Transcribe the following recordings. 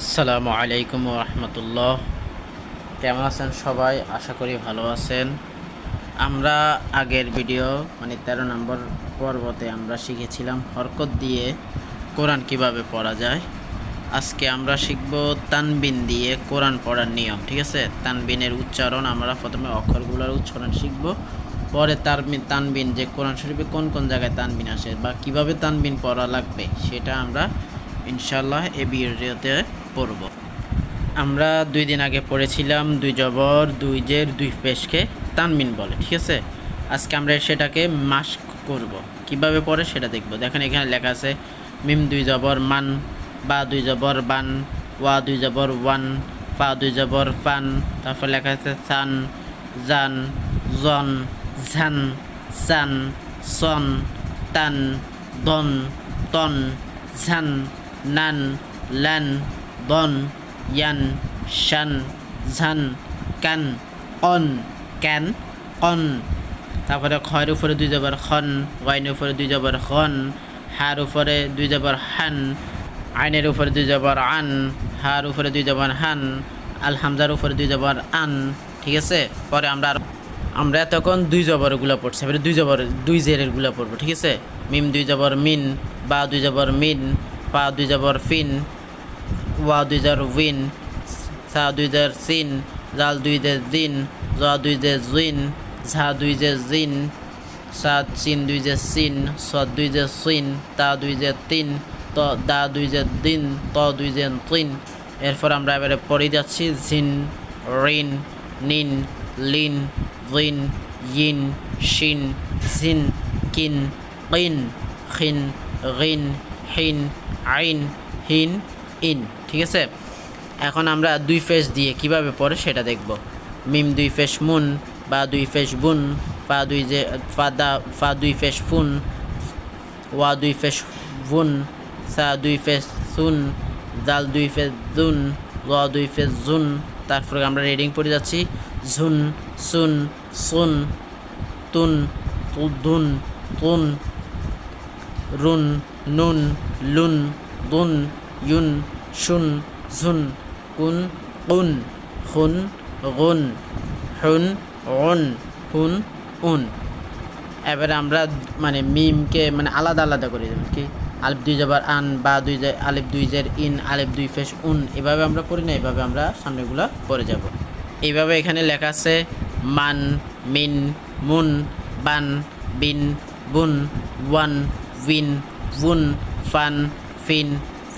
আসসালামু আলাইকুম রহমতুল্লাহ। কেমন আছেন সবাই? আশা করি ভালো আছেন। আমরা আগের ভিডিও মানে তেরো নম্বর পর্বতে আমরা শিখেছিলাম হরকত দিয়ে কোরআন কীভাবে পড়া যায়। আজকে আমরা শিখব তানবিন দিয়ে কোরআন পড়ার নিয়ম, ঠিক আছে? তানবিনের উচ্চারণ, আমরা প্রথমে অক্ষরগুলোর উচ্চারণ শিখব। পরে তার তানবিন যে কোরআন শরীফে কোন কোন জায়গায় তানবিন আসে বা কীভাবে তানবিন পড়া লাগবে, সেটা আমরা ইনশাল্লাহ এ ভিডিওতে পড়ব আমরা দুই দিন আগে পড়েছিলাম দুই জবর, দুই জের, দুই পেশকে তানমিন বলে, ঠিক আছে? আজকে আমরা সেটাকে মাস্ক করব। কীভাবে পড়ে সেটা দেখব। দেখেন এখানে লেখা আছে, মিম দুই জবর, মান, বা দুই জবর, বান, ওয়া দুই জবর, ওয়ান, ফা দুই জবর পান তারপর লেখা আছে সান, জান, জন, ঝান সান সন, তান, দন, তন, ঝান, নান লান দন, ইয়ান, শান, ঝান, কান, অন, ক্যান, অন। তারপরে খয়ের উপরে দুই জবর খন, ওয়াইনের উপরে দুই জবর খন হার উপরে দুই জবর হান, আইনের উপরে দুই জবর আন, হার উপরে দুই জবর হান আল হামজার উপরে দুই জবর আন, ঠিক আছে? পরে আমরা আমরা এতক্ষণ দুই জবরগুলো পড়ছি, এবারে দুই জবর দুই জেরেরগুলো পড়ব, ঠিক আছে? মিম দুই জবর মিন, বা দুই জবর মিন পা দুই জবর ফিন ওয়া দুই জবর উইন সা দুই জের সিন, জাল দুই জের দিন জা দুই জের জুইন ঝা দুই জের জিন সাত সিন দুই জের সিন, সদ দুই জের সিন, তা দুই জের তিন, ত দা দুই জের দিন, ত দুই জের তিন। এরপর আমরা এবারে পড়ে যাচ্ছি জিন রিন নিন, লিন, জিন, ইন, শিন, জিন, কিন কিন, খিন, গিন, হিন, আইন, হিন, ইন। ঠিক আছে? এখন আমরা দুই ফেস দিয়ে কীভাবে পড়ে সেটা দেখব। মিম দুই ফেস মুন, বা দুই ফেস বুন, ফা দুই যে, ফা দা, ফা দুই ফেস ফুন, ওয়া দুই ফেস বুন, সা দুই ফেস সুন, জাল দুই ফেস জুন ওয়া দুই ফেস জুন। তারপরে আমরা রিডিং পড়ে যাচ্ছি। ঝুন, সুন সুন, তুন তুন তুন, রুন, নুন, লুন, দুন, ইউন শুন, ঝুন, কুন কুন, খুন, গুন, হুন অন হুন, উন। এবারে আমরা মানে মিমকে মানে আলাদা আলাদা করে দেবেন কি? আলিফ দুই যাবার আন, বা দুই আলিফ দুই জের ইন, আলিফ দুই ফেস উন, এভাবে আমরা পড়ি না, এভাবে আমরা সামনেগুলো পড়ে যাব। এইভাবে এখানে লেখা আছে, মান, মিন, moon, ban, bin, boon, one, win, oon, fan, fin,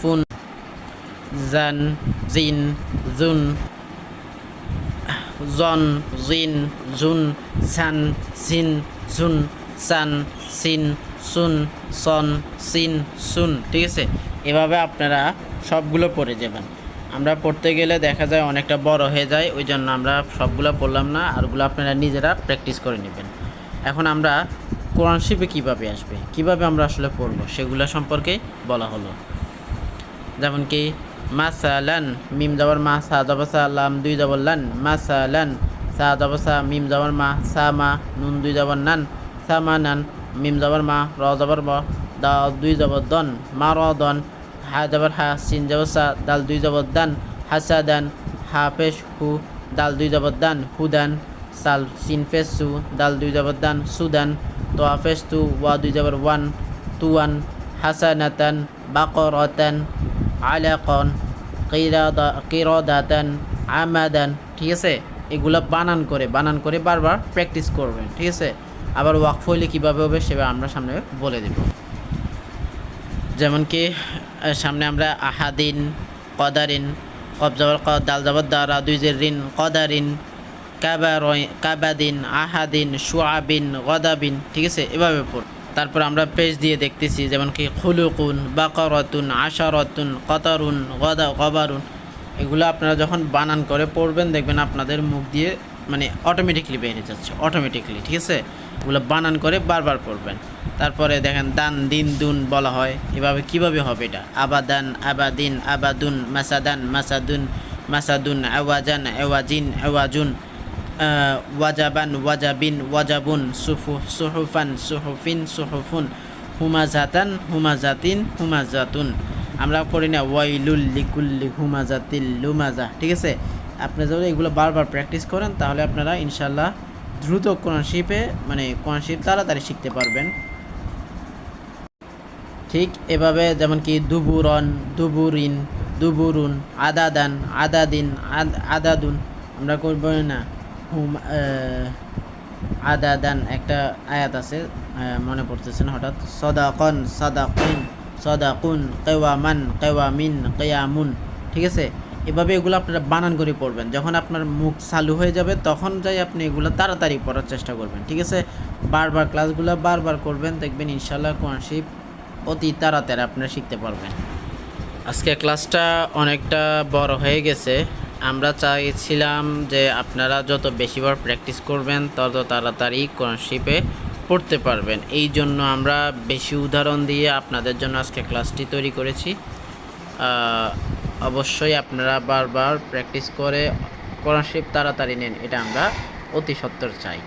foon. Jan jin June John jin June sun sin June sun sin soon son sin soon ঠিক আছে? এভাবে আপনারা সবগুলো পড়ে যাবেন। আমরা পড়তে গেলে দেখা যায় অনেকটা বড় হয়ে যায় ওই জন্য আমরা সবগুলো পড়লাম না, আরগুলো আপনারা নিজেরা প্র্যাকটিস করে নেবেন। এখন আমরা কোরআন শিপে কীভাবে আসবে, কীভাবে আমরা আসলে পড়ব, সেগুলো সম্পর্কে বলা হলো। যেমন কি মাসালান, মিম জবর মা, সা জবর লাম দুই জবর লান, মাসালান, সা জবর সা, মিম জবর মা, সা মা, নুন দুই জবর নান, সা মা নান, মিম জবর মা, র জবর ব, দা দুই জবর দন, মা র দন, হা জবর হা, সিন জবর সা, দাল দুই জবর দান হাসা দান, হা পেশ হু, দাল দুই জবর দান হুদান সাল সিন ফেস সু, দাল দুই জবর দান সুদান তো আফেস তু, ওয়া দুই জবর ওয়ান তুয়ান হাসানাতান, বাকরতান আলাকন কিরাদা কিরদাতান আমাদান, ঠিক আছে? এগুলো বানান করে বানান করে বারবার প্র্যাকটিস করবেন, ঠিক আছে? আবার ওয়াকফ হইলে কীভাবে হবে সেটা আমরা সামনে বলে দেব। যেমন কি সামনে আমরা আহাদিন, কদারিন কব জবর ক দাল জবর দ্বারা, দুই যে ঋণ কদারিন কাবার কাবাদিন, আহাদিন সুয়াবিন গদাবিন, ঠিক আছে? এভাবে পড় তারপর আমরা পেজ দিয়ে দেখতেছি, যেমন কি, খুলুকুন, বাকরতুন, আশারতুন, কতারুন, গদা, গবারুন। এগুলো আপনারা যখন বানান করে পড়বেন, দেখবেন আপনাদের মুখ দিয়ে মানে অটোমেটিকলি বেরিয়ে যাচ্ছে অটোমেটিকলি ঠিক আছে? এগুলো বানান করে বারবার পড়বেন। তারপরে দেখেন, দান, দিন, দুন বলা হয়। এভাবে কীভাবে হবে এটা? আবাদান, আবাদিন, আবাদুন, মাসাদান, মাসাদুন মাসাদুন, আওয়াজান, আওয়াজিন, আওয়াজুন। ওয়াজাবান, ওয়াজাবিন, ওয়াজাবুন, সুফু, সুহুফান, সুহুফিন, সুহুফুন, হুমাজাতান, হুমাজাতিন, হুমাজাতুন। আমরা করি না, ওয়াইলুল লিকুল্লি হুমাজা তিল্লু মাজা ঠিক আছে? আপনি যদি এগুলো বারবার প্র্যাকটিস করেন, তাহলে আপনারা ইনশাল্লাহ দ্রুত কোরআন শিপে মানে কোরআন শিপ তাড়াতাড়ি শিখতে পারবেন। ঠিক এভাবে যেমন কি দুবুরন, দুবুরিন, দুবুরুন, আদাদান, আদাদিন, আদ, আদাদুন, আমরা করব না। হুম আদাদান একটা আয়াত আছে মনে পড়তেছে না হঠাৎ। সদাকন, সদাকুন সদাকুন, কেওয়ামান, কেওয়ামিন, কেয়ামুন। ঠিক আছে? এভাবে এগুলো আপনারা বানান করে পড়বেন। যখন আপনার মুখ চালু হয়ে যাবে, তখন যাই আপনি এগুলো তাড়াতাড়ি পড়ার চেষ্টা করবেন। ঠিক আছে? বারবার ক্লাসগুলো বারবার করবেন, দেখবেন ইনশাল্লাহ কোরআন অতি তাড়াতাড়ি আপনারা শিখতে পারবেন। আজকে ক্লাসটা অনেকটা বড় হয়ে গেছে। আমরা চাইছিলাম যে আপনারা যত বেশিবার প্র্যাকটিস করবেন, তত তাড়াতাড়ি কোরআন শিপে পড়তে পারবেন। এই জন্য আমরা বেশি উদাহরণ দিয়ে আপনাদের জন্য আজকে ক্লাসটি তৈরি করেছি। অবশ্যই আপনারা বারবার প্র্যাকটিস করে কোরআন শিপ তাড়াতাড়ি নেন, এটা আমরা অতি সত্তর চাই।